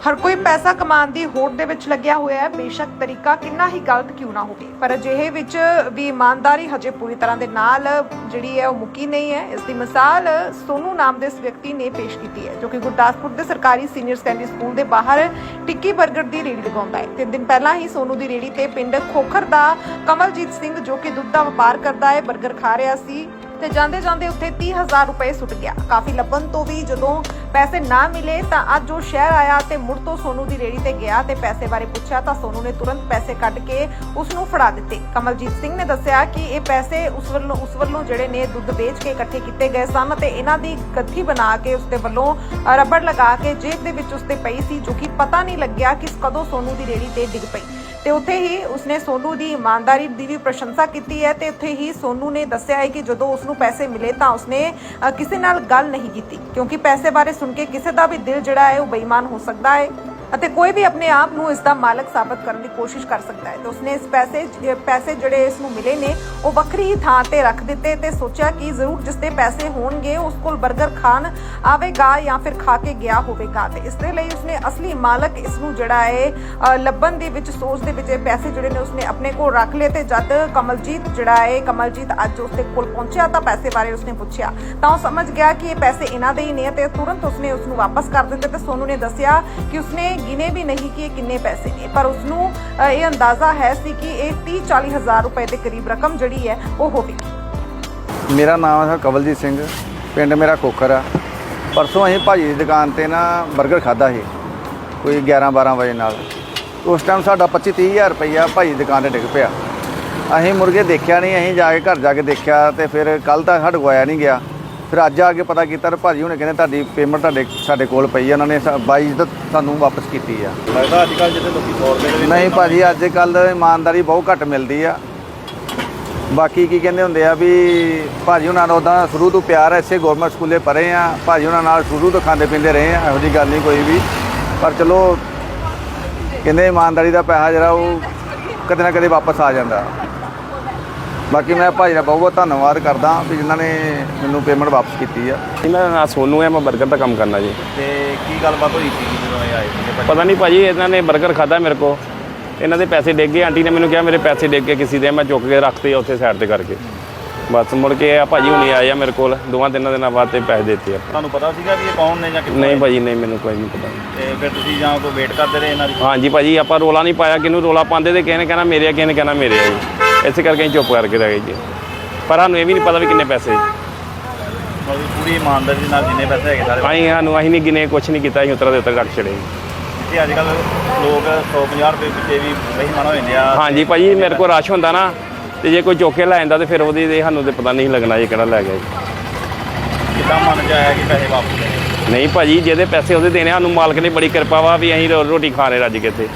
ਹਰ ਕੋਈ ਪੈਸਾ ਕਮਾਉਣ ਦੀ ਹੋੜ ਦੇ ਵਿੱਚ ਲੱਗਿਆ ਹੋਇਆ ਹੈ। ਬੇਸ਼ੱਕ ਤਰੀਕਾ ਕਿੰਨਾ ਹੀ ਗਲਤ ਕਿਉਂ ਨਾ ਹੋਵੇ। ਪਰ ਅਜਿਹੇ ਵਿੱਚ ਵੀ ਇਮਾਨਦਾਰੀ ਹਜੇ ਪੂਰੀ ਤਰ੍ਹਾਂ ਦੇ ਨਾਲ ਜਿਹੜੀ ਹੈ ਉਹ ਮੁੱਕੀ ਨਹੀਂ ਹੈ। ਇਸ ਦੀ ਮਿਸਾਲ ਸੋਨੂ ਨਾਮ ਦੇ ਇਸ ਵਿਅਕਤੀ ਨੇ ਪੇਸ਼ ਕੀਤੀ ਹੈ, ਜੋ ਕਿ ਗੁਰਦਾਸਪੁਰ ਦੇ ਸਰਕਾਰੀ ਸੀਨੀਅਰ ਸੈਕੰਡਰੀ ਸਕੂਲ ਦੇ ਬਾਹਰ ਟਿੱਕੀ 버ਗਰ ਦੀ ਰੇਹੜੀ ਲਗਾਉਂਦਾ ਹੈ। ਤਿੰਨ ਦਿਨ ਪਹਿਲਾਂ ਹੀ ਸੋਨੂ ਦੀ ਰੇਹੜੀ ਤੇ ਪਿੰਡ ਖੋਖਰ ਦਾ ਕਮਲਜੀਤ ਸਿੰਘ ਜੋ ਕਿ ਦੁੱਧ ਦਾ ਵਪਾਰ ਕਰਦਾ ਹੈ 버ਗਰ ਖਾ ਰਿਹਾ ਸੀ। ਤੇ ਜਾਂਦੇ ਜਾਂਦੇ ਉੱਥੇ 30000 ਰੁਪਏ ਸੁੱਟ ਗਿਆ। ਕਾਫੀ ਲੱਭਣ ਤੋਂ ਵੀ ਜਦੋਂ ਪੈਸੇ ਨਾ ਮਿਲੇ ਤਾਂ ਅੱਜ ਉਹ ਸ਼ਹਿਰ ਆਇਆ ਤੇ ਮੁੜ ਤੋਂ ਸੋਨੂ ਦੀ ਰੇੜੀ ਤੇ ਗਿਆ ਤੇ ਪੈਸੇ ਬਾਰੇ ਪੁੱਛਿਆ ਤਾਂ ਸੋਨੂ ਨੇ ਤੁਰੰਤ ਪੈਸੇ ਕੱਢ ਕੇ ਉਸ ਨੂੰ ਫੜਾ ਦਿੱਤੇ। ਕਮਲਜੀਤ ਸਿੰਘ ਨੇ ਦੱਸਿਆ ਕਿ ਇਹ ਪੈਸੇ ਉਸ ਵੱਲੋਂ ਉਸ ਵੱਲੋਂ ਜਿਹੜੇ ਨੇ ਦੁੱਧ ਵੇਚ ਕੇ ਇਕੱਠੇ ਕੀਤੇ ਗਏ ਸਨ ਤੇ ਇਹਨਾਂ ਦੀ ਗੱਠੀ ਬਣਾ ਕੇ ਉਸ ਦੇ ਵੱਲੋਂ ਰਬੜ ਲਗਾ ਕੇ ਜੇਬ ਦੇ ਵਿੱਚ ਉਸ ਤੇ ਪਈ ਸੀ, ਜੋ ਕਿ ਪਤਾ ਨਹੀਂ ਲੱਗਿਆ ਕਿ ਕਦੋਂ ਸੋਨੂ ਦੀ ਰੇੜੀ ਤੇ ਡਿੱਗ ਪਈ। ਤੇ ਉੱਥੇ ਹੀ ਉਸਨੇ ਸੋਨੂ ਦੀ ਇਮਾਨਦਾਰੀ ਦੀ ਵੀ ਪ੍ਰਸ਼ੰਸਾ ਕੀਤੀ ਹੈ ਤੇ ਉੱਥੇ ਹੀ ਸੋਨੂ ਨੇ ਦੱਸਿਆ ਹੈ ਕਿ ਜਦੋਂ ਉਸ ਨੂੰ ਪੈਸੇ ਮਿਲੇ ਤਾਂ ਉਸਨੇ ਕਿਸੇ ਨਾਲ ਗੱਲ ਨਹੀਂ ਕੀਤੀ, ਕਿਉਂਕਿ ਪੈਸੇ ਬਾਰੇ ਸੁਣ ਕੇ ਕਿਸੇ ਦਾ ਵੀ ਦਿਲ ਜਿਹੜਾ ਹੈ ਉਹ ਬੇਈਮਾਨ ਹੋ ਸਕਦਾ ਹੈ। ਅਤੇ ਕੋਈ ਵੀ ਆਪਣੇ ਆਪ ਨੂੰ ਇਸ ਦਾ ਮਾਲਕ ਸਾਬਤ ਕਰਨ ਦੀ ਕੋਸ਼ਿਸ਼ ਕਰ ਸਕਦਾ ਹੈ। ਤੇ ਉਸਨੇ ਇਸ ਪੈਸੇ ਪੈਸੇ ਜਿਹੜੇ ਇਸ ਨੂੰ ਮਿਲੇ ਨੇ, ਉਹ ਵੱਖਰੀ ਹੀ ਥਾਂ ਤੇ ਰੱਖ ਦਿੱਤੇ ਤੇ ਸੋਚਿਆ ਕਿ ਜ਼ਰੂਰ ਜਿਸ ਦੇ ਪੈਸੇ ਹੋਣਗੇ, ਉਸ ਕੋਲ 버ਗਰ ਖਾਣ ਆਵੇਗਾ ਜਾਂ ਫਿਰ ਖਾ ਕੇ ਗਿਆ ਹੋਵੇਗਾ। ਤੇ ਇਸ ਦੇ ਲਈ ਉਸਨੇ ਅਸਲੀ ਮਾਲਕ ਇਸ ਨੂੰ ਜਿਹੜਾ ਹੈ ਲੱਭਣ ਦੇ ਵਿੱਚ, ਸੋਚ ਦੇ ਵਿੱਚ ਇਹ ਪੈਸੇ ਜਿਹੜੇ ਨੇ ਉਸਨੇ ਆਪਣੇ ਕੋਲ ਰੱਖ ਲਏ ਤੇ ਜਦ ਕਮਲਜੀਤ ਜਿਹੜਾ ਹੈ, ਕਮਲਜੀਤ ਅੱਜ ਉਸਦੇ ਕੋਲ ਪਹੁੰਚਿਆ ਤਾਂ ਪੈਸੇ ਬਾਰੇ ਉਸਨੇ ਪੁੱਛਿਆ। ਤਾਂ ਉਹ ਸਮਝ ਗਿਆ ਕਿ ਇਹ ਪੈਸੇ ਇਹਨਾਂ ਦੇ ਹੀ ਨੇ ਤੇ ਤੁਰੰਤ ਉਸਨੇ ਉਸ ਨੂੰ ਵਾਪਸ ਕਰ ਦਿੱਤੇ ਤੇ ਸੋਨੂ ਨੇ ਦੱਸਿਆ ਕਿ ਉਸਨੇ ਗਿਣੇ ਵੀ ਨਹੀਂ ਕਿ ਇਹ ਕਿੰਨੇ ਪੈਸੇ ਨੇ ਪਰ ਉਸਨੂੰ ਅ, ਇਹ ਅੰਦਾਜ਼ਾ ਹੈ ਸੀ ਕਿ ਇਹ 30 40 ਹਜ਼ਾਰ ਰੁਪਏ ਦੇ ਕਰੀਬ ਰਕਮ ਜਿਹੜੀ ਹੈ ਉਹ ਹੋਵੇਗੀ। ਮੇਰਾ ਨਾਮ ਹੈ ਕਵਲਜੀਤ ਸਿੰਘ ਪਿੰਡ ਮੇਰਾ ਕੋਖਰ ਆ। ਪਰਸੋਂ ਅਸੀਂ ਭਾਜੀ ਦੀ ਦੁਕਾਨ ਤੇ ਨਾ 버ਗਰ ਖਾਦਾ ਸੀ ਕੋਈ 11 12 ਵਜੇ ਨਾਲ। ਉਸ ਟਾਈਮ ਸਾਡਾ 25 30 ਹਜ਼ਾਰ ਰੁਪਈਆ ਭਾਜੀ ਦੀ ਦੁਕਾਨ ਤੇ ਡਿੱਗ ਪਿਆ। ਅਸੀਂ ਮੁਰਗੇ ਦੇਖਿਆ ਨਹੀਂ ਅਸੀਂ ਜਾ ਕੇ ਘਰ ਜਾ ਕੇ ਦੇਖਿਆ ਤੇ ਫਿਰ ਕੱਲ ਤਾਂ ਸਾਡੇ ਕੋਲ ਆਇਆ ਨਹੀਂ ਗਿਆ। ਫਿਰ ਅੱਜ ਆ ਕੇ ਪਤਾ ਕੀਤਾ ਤੇ ਭਾਜੀ ਹੁਣੇ ਕਹਿੰਦੇ ਤੁਹਾਡੀ ਪੇਮੈਂਟ ਤੁਹਾਡੇ ਸਾਡੇ ਕੋਲ ਪਈ ਆ ਉਹਨਾਂ ਨੇ ਬਾਈ ਤਾਂ ਸਾਨੂੰ ਵਾਪਸ ਕੀਤੀ ਆ। ਲੱਗਦਾ ਅੱਜ ਕੱਲ੍ਹ ਜਿੱਥੇ ਲੋਕੀ 100 ਰੁਪਏ ਦੇ ਨਹੀਂ ਭਾਜੀ ਅੱਜ ਕੱਲ ਇਮਾਨਦਾਰੀ ਬਹੁਤ ਘੱਟ ਮਿਲਦੀ ਆ। ਬਾਕੀ ਕੀ ਕਹਿੰਦੇ ਹੁੰਦੇ ਆ ਵੀ ਭਾਜੀ ਉਹਨਾਂ ਨਾਲ ਉਦਾਂ ਸ਼ੁਰੂ ਤੋਂ ਪਿਆਰ ਐ ਇਸੇ ਗਵਰਨਮੈਂਟ ਸਕੂਲੇ ਪੜ੍ਹੇ ਆ। ਭਾਜੀ ਉਹਨਾਂ ਨਾਲ ਸ਼ੁਰੂ ਤੋਂ ਖਾਂਦੇ ਪੀਂਦੇ ਰਹੇ ਆ ਇਹੋ ਜੀ ਗੱਲ ਨਹੀਂ ਕੋਈ ਵੀ। ਪਰ ਚਲੋ ਕਹਿੰਦੇ ਇਮਾਨਦਾਰੀ ਦਾ ਪੈਸਾ ਜਿਹੜਾ ਉਹ ਕਦੇ ਨਾ ਕਦੇ ਵਾਪਸ ਆ ਜਾਂਦਾ। ਬਾਕੀ ਮੈਂ ਭਾਜੀ ਦਾ ਬਹੁਤ ਬਹੁਤ ਧੰਨਵਾਦ ਕਰਦਾ ਵੀ ਜਿਨ੍ਹਾਂ ਨੇ ਮੈਨੂੰ ਪੇਮੈਂਟ ਵਾਪਸ ਕੀਤੀ ਆ। ਇਹਨਾਂ ਦਾ ਨਾਂ ਸੋਨੂ ਹੈ ਮੈਂ 버ਗਰ ਦਾ ਕੰਮ ਕਰਨਾ ਜੀ। ਤੇ ਕੀ ਗੱਲਬਾਤ ਹੋਈ ਸੀ ਜਦੋਂ ਇਹ ਆਏ ਭਾਜੀ? ਪਤਾ ਨਹੀਂ ਭਾਜੀ ਇਹਨਾਂ ਨੇ 버ਗਰ ਖਾਦਾ ਮੇਰੇ ਕੋ ਇਹਨਾਂ ਦੇ ਪੈਸੇ ਡਿੱਗ ਗਏ। ਆਂਟੀ ਨੇ ਮੈਨੂੰ ਕਿਹਾ ਮੇਰੇ ਪੈਸੇ ਡਿੱਗ ਗਏ ਕਿਸੇ ਦੇ ਮੈਂ ਚੁੱਕ ਕੇ ਰੱਖਤੇ ਉੱਥੇ ਸਾਈਡ ਤੇ ਕਰਕੇ। ਬਸ ਮੁੜ ਕੇ ਆ ਭਾਜੀ ਹੁਣੇ ਆਏ ਆ ਮੇਰੇ ਕੋਲ। ਦੋਵਾਂ ਤਿੰਨਾਂ ਦਿਨਾਂ ਬਾਅਦ ਤੇ ਪੈਸੇ ਦਿੱਤੇ ਆ। ਤੁਹਾਨੂੰ ਪਤਾ ਸੀਗਾ ਵੀ ਇਹ ਕੌਣ ਨੇ ਜਾਂ ਕਿੱਥੋਂ ਨਹੀਂ? ਭਾਜੀ ਨਹੀਂ ਮੈਨੂੰ ਕੋਈ ਨਹੀਂ ਪਤਾ। ਤੇ ਫਿਰ ਤੁਸੀਂ ਜਾਂ ਕੋਈ ਵੇਟ ਕਰਦੇ ਰਹੇ ਇਹਨਾਂ ਦੀ? ਹਾਂਜੀ ਭਾਜੀ ਆਪਾਂ ਰੋਲਾ ਨਹੀਂ ਪਾਇਆ। ਕਿਹਨੂੰ ਰੋਲਾ ਪਾਉਂਦੇ ਤੇ ਕਿਸੇ ਨੇ ਕਹਿਣਾ ਮੇਰੇ ਆ ਕਿਸੇ ਨੇ ਕਹਿਣਾ ਮੇਰੇ ਆ ਜੀ। ਇਸੇ ਕਰਕੇ ਅਸੀਂ ਚੁੱਪ ਕਰਕੇ ਰਹਿ ਗਏ ਜੀ। ਪਰ ਸਾਨੂੰ ਇਹ ਵੀ ਨਹੀਂ ਪਤਾ ਵੀ ਕਿੰਨੇ ਪੈਸੇ। ਮਤਲਬ ਪੂਰੀ ਇਮਾਨਦਾਰੀ ਨਾਲ ਜਿੰਨੇ ਪੈਸੇ ਹੈਗੇ ਸਾਰੇ ਅਸੀਂ ਸਾਨੂੰ ਅਸੀਂ ਨਹੀਂ ਗਿਣੇ ਕੁਛ ਨਹੀਂ ਕੀਤਾ ਅਸੀਂ ਉਤਰਾ ਦੇ ਉੱਤਰ ਕੱਟ ਛੜੇ ਤੇ ਅੱਜ ਕੱਲ੍ਹ ਲੋਕ 150 ਰੁਪਏ ਪਿੱਛੇ ਵੀ ਬੇਈਮਾਨ ਹੋ ਜਾਂਦੇ ਆ। ਹਾਂਜੀ ਭਾਜੀ ਮੇਰੇ ਕੋਲ ਰਸ਼ ਹੁੰਦਾ ਨਾ ਤੇ ਜੇ ਕੋਈ ਚੋਕੇ ਲੈ ਜਾਂਦਾ ਤੇ ਫਿਰ ਉਹਦੀ ਤੇ ਸਾਨੂੰ ਤੇ ਪਤਾ ਨਹੀਂ ਲੱਗਣਾ ਇਹ ਕਿਹੜਾ ਲੈ ਗਿਆ ਜੀ। ਕਿੱਦਾਂ ਮਨ ਚ ਆਇਆ ਕਿ ਪੈਸੇ ਵਾਪਸ ਨਹੀਂ ਭਾਜੀ ਜਿਹਦੇ ਪੈਸੇ ਉਹਦੇ ਦੇਣੇ ਸਾਨੂੰ ਮਾਲਕ ਨੇ ਬੜੀ ਕਿਰਪਾ ਵਾ ਵੀ ਅਸੀਂ ਰੋ- ਰੋਟੀ ਖਾ ਰਹੇ ਰੱਜ ਕੇ ਇੱਥੇ